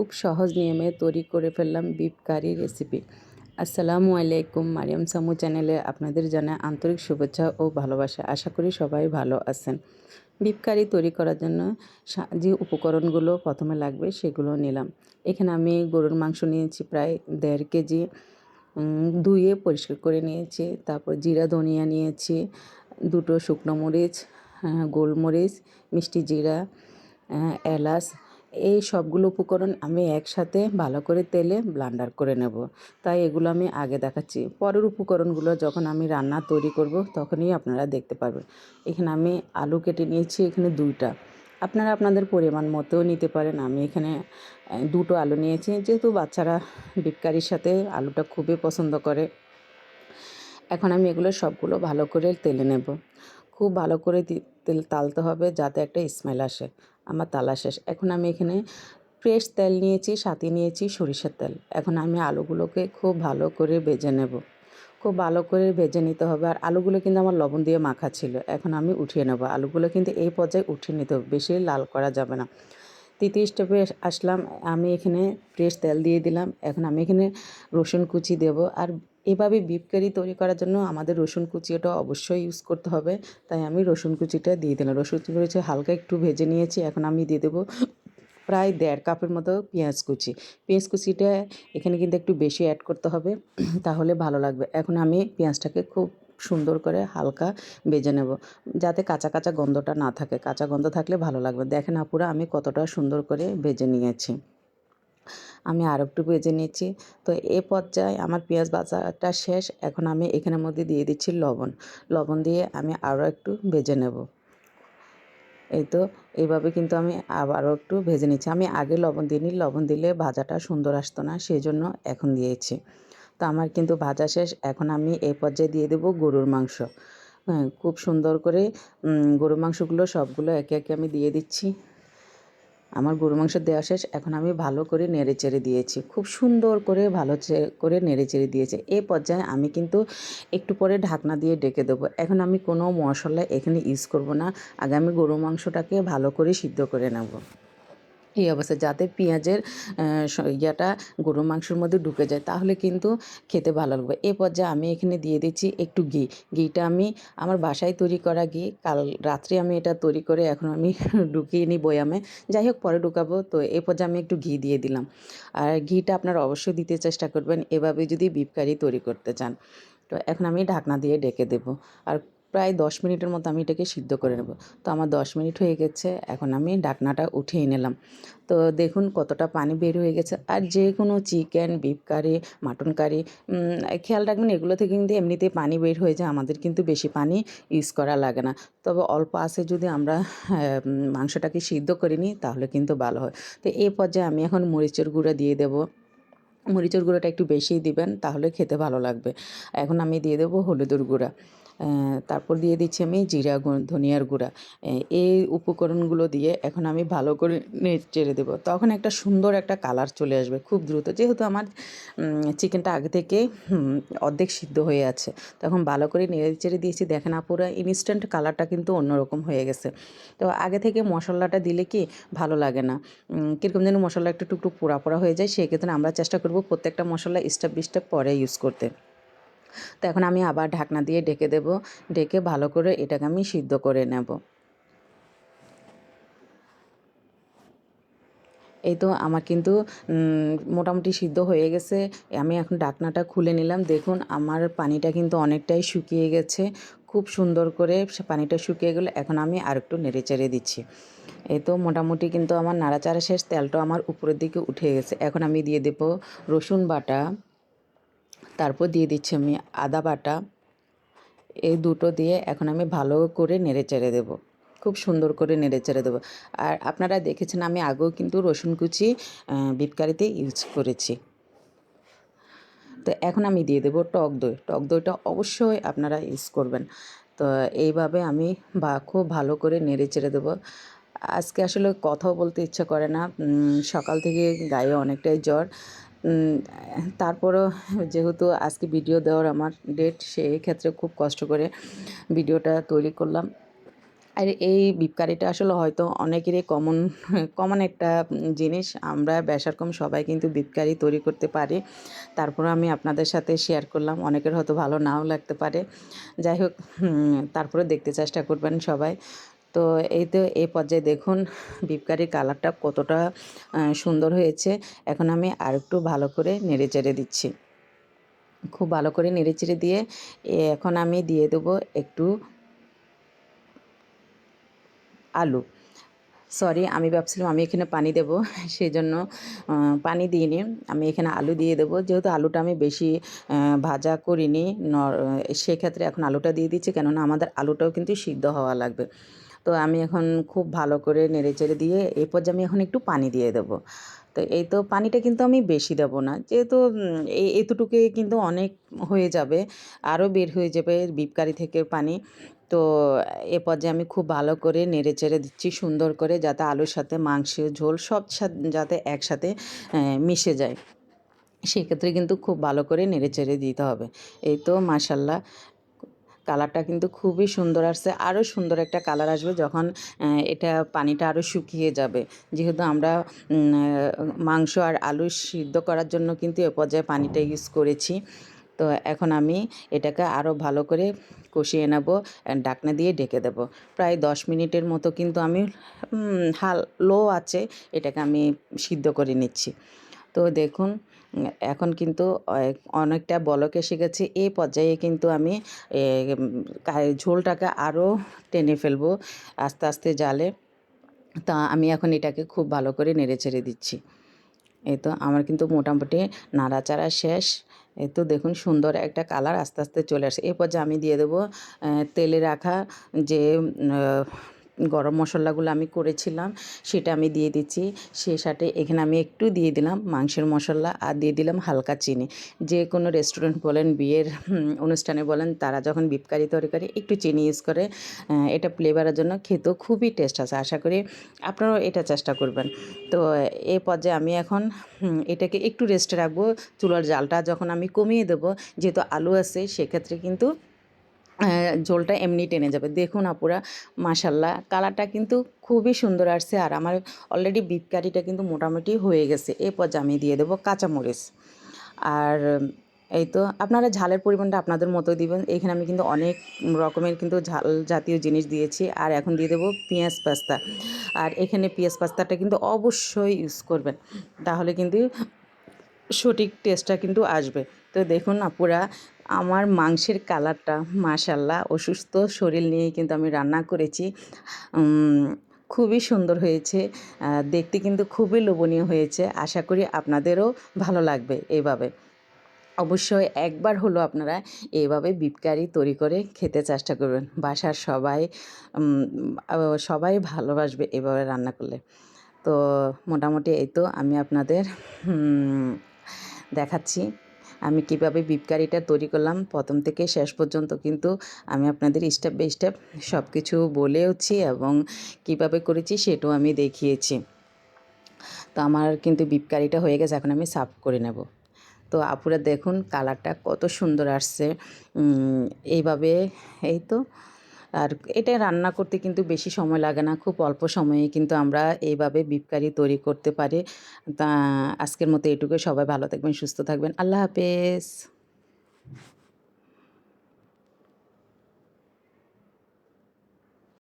খুব সহজ নিয়মে তৈরি করে ফেললাম বিফ কারি রেসিপি আসসালামু আলাইকুম, মারিয়াম সামু চ্যানেলে আপনাদের জানা আন্তরিক শুভেচ্ছা ও ভালোবাসা। আশা করি সবাই ভালো আছেন। বিফ কারি তৈরি করার জন্য যে উপকরণগুলো প্রথমে লাগবে সেগুলো নিলাম। এখানে আমি গরুর মাংস নিয়েছি প্রায় দেড় কেজি। ধুয়ে পরিষ্কার করে নিয়েছি। তারপর জিরা ধনিয়া নিয়েছি, দুটো শুকনো মরিচ গোলমরিচ, মিষ্টি জিরা এলাচ এই সবগুলো উপকরণ আমি একসাথে ভালো করে তেলে ব্লান্ডার করে নেব। তাই এগুলো আমি আগে দেখাচ্ছি। পরের উপকরণগুলো যখন আমি রান্না তৈরি করব, তখনই আপনারা দেখতে পারবেন। এখানে আমি আলু কেটে নিয়েছি, এখানে দুইটা। আপনারা আপনাদের পরিমাণ মতেও নিতে পারেন। আমি এখানে দুটো আলু নিয়েছি। যেহেতু বাচ্চারা বিপকারির সাথে আলুটা খুবই পছন্দ করে, এখন আমি এগুলো সবগুলো ভালো করে তেলে নেব। খুব ভালো করে তেল তালতে হবে যাতে একটা স্মেল আসে। আমার তালা শেষ এখন আমি এখানে ফ্রেশ তেল নিয়েছি, সাথে নিয়েছি সরিষার তেল। এখন আমি আলুগুলোকে খুব ভালো করে ভেজে নেব। খুব ভালো করে ভেজে নিতে হবে। আর আলুগুলো কিন্তু আমার লবণ দিয়ে মাখা ছিল। এখন আমি উঠিয়ে নেব। আলুগুলো কিন্তু এই পর্যায়ে উঠিয়ে নিতে হবে। বেশি লাল করা যাবে না। তৃতীয় স্টেপে আসলাম। আমি এখানে ফ্রেশ তেল দিয়ে দিলাম। এখন আমি এখানে রসুন কুচি দেব। আর এভাবে বিফ কারি তৈরি করার জন্য আমাদের রসুন কুচিটা অবশ্যই ইউজ করতে হবে। তাই আমি রসুন কুচিটা দিয়ে দিলাম। রসুন কুচি হালকা একটু ভেজে নিয়েছি। এখন আমি দিয়ে দেবো প্রায় দেড় কাপের মতো পেঁয়াজ কুচি। পেঁয়াজ কুচিটা এখানে কিন্তু একটু বেশি অ্যাড করতে হবে, তাহলে ভালো লাগবে। এখন আমি পেঁয়াজটাকে খুব সুন্দর করে হালকা বেজে নেব, যাতে কাঁচা কাঁচা গন্ধটা না থাকে। কাঁচা গন্ধ থাকলে ভালো লাগবে। দেখেন আপুরা, আমি কতটা সুন্দর করে বেজে নিয়েছি। আমি আর একটু ভেজে নিয়েছি তো এ পর্যায়ে আমার পেঁয়াজ ভাজাটা শেষ। এখন আমি এখানের মধ্যে দিয়ে দিচ্ছি লবণ। লবণ দিয়ে আমি আরও একটু ভেজে নেব। এই তো, এইভাবে কিন্তু আমি আবারও একটু ভেজে নিচ্ছি। আমি আগে লবণ দিইনি। লবণ দিলে ভাজাটা সুন্দর আসতো না সেই জন্য এখন দিয়েছি। তো আমার কিন্তু ভাজা শেষ। এখন আমি এই পর্যায়ে দিয়ে দেবো গরুর মাংস। হ্যাঁ খুব সুন্দর করে গরুর মাংসগুলো সবগুলো একে একে আমি দিয়ে দিচ্ছি। আমার গরু মাংস দেওয়া শেষ, এখন আমি ভালো করে নেড়ে চেড়ে দিয়েছি। খুব সুন্দর করে ভালো করে নেড়ে চেড়ে দিয়েছে। এ পর্যায়ে আমি কিন্তু একটু পরে ঢাকনা দিয়ে ডেকে দেবো। এখন আমি কোনো মশলা এখানে ইউজ করব না। আগে আমি গরু মাংসটাকে ভালো করে সিদ্ধ করে নেব। এই অবস্থায় যাতে পেঁয়াজের ইয়াটা গরুর মাংসের মধ্যে ঢুকে যায়, তাহলে কিন্তু খেতে ভালো লাগবে। এ পর্যায়ে আমি এখানে দিয়ে দিচ্ছি একটু ঘি। ঘিটা আমি আমার বাসায় তৈরি করা ঘি। কাল রাত্রে আমি এটা তৈরি করে এখন আমি ঢুকিয়ে নিই বয়ামে যাই হোক, পরে ঢুকাবো। তো এ পর্যায়ে আমি একটু ঘি দিয়ে দিলাম। আর ঘিটা আপনারা অবশ্যই দিতে চেষ্টা করবেন। এভাবে যদি বিফ কারি তৈরি করতে চান। তো এখন আমি ঢাকনা দিয়ে ডেকে দেবো। আর প্রায় দশ মিনিটের মতো আমি এটাকে সিদ্ধ করে নেব। তো আমার দশ মিনিট হয়ে গেছে, এখন আমি ডাকনাটা উঠিয়ে নিলাম। তো দেখুন কতটা পানি বের হয়ে গেছে। আর যে কোনো chicken, beef curry, mutton curry খেয়াল রাখবেন এগুলো থেকে কিন্তু এমনিতেই পানি বের হয়ে যায়, আমাদের কিন্তু বেশি পানি ইউজ করা লাগে না। তবে অল্প আসে যদি আমরা মাংসটাকে সিদ্ধ করে নিই তাহলে কিন্তু ভালো হয়। তো এই পর্যায়ে আমি এখন মরিচের গুঁড়া দিয়ে দেবো। মরিচের গুঁড়োটা একটু বেশিই দিবেন, তাহলে খেতে ভালো লাগবে। এখন আমি দিয়ে দেবো হলুদের গুঁড়া। তারপর দিয়ে দিচ্ছি আমি জিরা ধনিয়ার গুঁড়া। এই উপকরণগুলো দিয়ে এখন আমি ভালো করে নেড়ে দেবো। তখন একটা সুন্দর একটা কালার চলে আসবে খুব দ্রুত। যেহেতু আমার চিকেনটা আগে থেকে অর্ধেক সিদ্ধ হয়ে আছে, তখন ভালো করে নেড়ে চেড়ে দিয়েছি। দেখেন আপুরা ইনস্ট্যান্ট কালারটা কিন্তু অন্যরকম হয়ে গেছে। তো আগে থেকে মশলাটা দিলে কি ভালো লাগে না। কীরকম যেন মশলা একটু টুকটুক পোড়া পোড়া হয়ে যায় সেক্ষেত্রে আমরা চেষ্টা করব প্রত্যেকটা মশলা স্টেপ বাই স্টেপ পরে ইউজ করতে। তো এখন আমি আবার ঢাকনা দিয়ে ঢেকে দেব ঢেকে ভালো করে এটাকে আমি সিদ্ধ করে নেব। এই তো আমার কিন্তু মোটামুটি সিদ্ধ হয়ে গেছে। আমি এখন ঢাকনাটা খুলে নিলাম। দেখুন, আমার পানিটা কিন্তু অনেকটাই শুকিয়ে গেছে। খুব সুন্দর করে পানিটা শুকিয়ে গেলে। এখন আমি আর একটু নেড়ে চেড়ে দিচ্ছি। এই তো মোটামুটি কিন্তু আমার নাড়াচাড়া শেষ তেলটা আমার উপরের দিকে উঠে গেছে। এখন আমি দিয়ে দেবো রসুন বাটা। তারপর দিয়ে দিচ্ছি আমি আদা বাটা। এই দুটো দিয়ে এখন আমি ভালো করে নেড়ে চেড়ে দেবো। খুব সুন্দর করে নেড়ে চেড়ে দেবো। আর আপনারা দেখেছেন আমি আগেও কিন্তু রসুন কুচি বিপকারিতে ইউজ করেছি। তো এখন আমি দিয়ে দেবো টক দই। টক দইটা অবশ্যই আপনারা ইউজ করবেন। তো এইভাবে আমি বা খুব ভালো করে নেড়ে চেড়ে দেবো। আজকে আসলে কথাও বলতে ইচ্ছা করে না। সকাল থেকে গায়ে অনেকটাই জ্বর। তারপরও যেহেতু আজকে ভিডিও দেওয়ার আমার ডেট সেই ক্ষেত্রে খুব কষ্ট করে ভিডিওটা তৈরি করলাম। আর এই বিপ কারিটা আসলে হয়তো অনেকেরই কমন কমন একটা জিনিস। আমরা বেশার কম সবাই কিন্তু বিপ কারি তৈরি করতে পারি। তারপর আমি আপনাদের সাথে শেয়ার করলাম। অনেকের হয়তো ভালো নাও লাগতে পারে। যাই হোক তারপরে দেখতে চেষ্টা করবেন সবাই। তো এই তো এই পর্যায়ে দেখুন, বিপকারির কালারটা কতটা সুন্দর হয়েছে। এখন আমি আর একটু ভালো করে নেড়ে চেড়ে দিচ্ছি। খুব ভালো করে নেড়ে চেড়ে দিয়ে এখন আমি দিয়ে দেবো একটু আলু। সরি, আমি ভাবছিলাম আমি এখানে পানি দেব সেই জন্য পানি দিইনি। আমি এখানে আলু দিয়ে দেবো। যেহেতু আলুটা আমি বেশি ভাজা করিনি সেক্ষেত্রে এখন আলুটা দিয়ে দিচ্ছি, কেননা আমাদের আলুটাও কিন্তু সিদ্ধ হওয়া লাগবে। তো আমি এখন খুব ভালো করে নেড়ে চেড়ে দিয়ে, এরপর যে আমি এখন একটু পানি দিয়ে দেবো। তো এই তো পানিটা কিন্তু আমি বেশি দেবো না। যেহেতু এতটুকুই কিন্তু অনেক হয়ে যাবে, আরও বের হয়ে যাবে বিপকারি থেকে পানি। তো এ পর্যায়ে আমি খুব ভালো করে নেড়ে চেড়ে দিচ্ছি সুন্দর করে, যাতে আলুর সাথে মাংসের ঝোল সব যাতে একসাথে মিশে যায়। সেক্ষেত্রে কিন্তু খুব ভালো করে নেড়ে চেড়ে দিতে হবে। এই তো মাসাল্লাহ কালারটা কিন্তু খুবই সুন্দর আসছে। আরও সুন্দর একটা কালার আসবে যখন এটা পানিটা আরও শুকিয়ে যাবে। যেহেতু আমরা মাংস আর আলু সিদ্ধ করার জন্য কিন্তু এ পর্যায়ে পানিটা ইউজ করেছি। তো এখন আমি এটাকে আরও ভালো করে কষিয়ে নেব ডাকনা দিয়ে ডেকে দেব। প্রায় দশ মিনিটের মতো কিন্তু আমি হাল, লো আছে, এটাকে আমি সিদ্ধ করে নিচ্ছি। তো দেখুন এখন কিন্তু অনেকটা বলক এসে গেছে এই পর্যায়ে কিন্তু আমি ঝোলটাকে আরও টেনে ফেলব আস্তে আস্তে জালে। তা আমি এখন এটাকে খুব ভালো করে নেড়ে ছেড়ে দিচ্ছি। এই তো আমার কিন্তু মোটামুটি নাড়াচাড়া শেষ। এই তো দেখুন সুন্দর একটা কালার আস্তে আস্তে চলে আসে। এরপর যে আমি দিয়ে দেবো তেলে রাখা যে গরম মশলাগুলো আমি করেছিলাম, সেটা আমি দিয়ে দিচ্ছি। সে সাথে এখানে আমি একটু দিয়ে দিলাম মাংসের মশলা আর দিয়ে দিলাম হালকা চিনি। যে কোনো রেস্টুরেন্ট বলেন, বিয়ের অনুষ্ঠানে বলেন, তারা যখন বিপকারি তরকারি একটু চিনি ইউজ করে এটা ফ্লেভারের জন্য খেতেও খুবই টেস্ট আছে। আশা করি আপনারাও এটা চেষ্টা করবেন। তো এই পর্যায়ে আমি এখন এটাকে একটু রেস্টে রাখব। চুলার জালটা যখন আমি কমিয়ে দেবো, যেহেতু আলু আছে, সেক্ষেত্রে কিন্তু ঝোলটা এমনি টেনে যাবে। দেখুন আপুরা মাসাল্লাহ কালারটা কিন্তু খুবই সুন্দর আসছে আর আমার অলরেডি বিপ কারিটা কিন্তু মোটামুটি হয়ে গেছে। এরপর আমি দিয়ে দেবো কাঁচামরিচ। আর এই তো আপনারা ঝালের পরিমাণটা আপনাদের মতো দিবেন। এখানে আমি কিন্তু অনেক রকমের কিন্তু ঝাল জাতীয় জিনিস দিয়েছি। আর এখন দিয়ে দেবো পেঁয়াজ পাস্তা। আর এখানে পেঁয়াজ পাস্তাটা কিন্তু অবশ্যই ইউজ করবেন। তাহলে কিন্তু সঠিক টেস্টটা কিন্তু আসবে। তো দেখুন আপুরা আমার মাংসের কালারটা মাশাল্লাহ অসুস্থ শরীর নিয়ে কিন্তু আমি রান্না করেছি। খুবই সুন্দর হয়েছে দেখতে কিন্তু খুবই লোভনীয় হয়েছে। আশা করি আপনাদেরও ভালো লাগবে এইভাবে অবশ্যই একবার হলো আপনারা এইভাবে বিপকারি তৈরি করে খেতে চেষ্টা করবেন। বাসার সবাই সবাই ভালোবাসবে এভাবে রান্না করলে। তো মোটামুটি এই তো, আমি আপনাদের দেখাচ্ছি। আমি কীভাবে বিপকারিটা তৈরি করলাম, প্রথম থেকে শেষ পর্যন্ত কিন্তু আমি আপনাদের স্টেপ বাই স্টেপ সব কিছু বলেওছি এবং কীভাবে করেছি সেটাও আমি দেখিয়েছি। তো আমার কিন্তু বিপকারিটা হয়ে গেছে, এখন আমি সাফ করে নেব। তো আপুরা দেখুন কালারটা কত সুন্দর আসছে। এইভাবে, এই তো আর এটা রান্না করতে কিন্তু বেশি সময় লাগে না, খুব অল্প সময়ে কিন্তু আমরা এইভাবে বিপকারি তৈরি করতে পারি। তা আজকের মতো এটুকু সবাই ভালো থাকবেন, সুস্থ থাকবেন, আল্লাহ হাফেজ।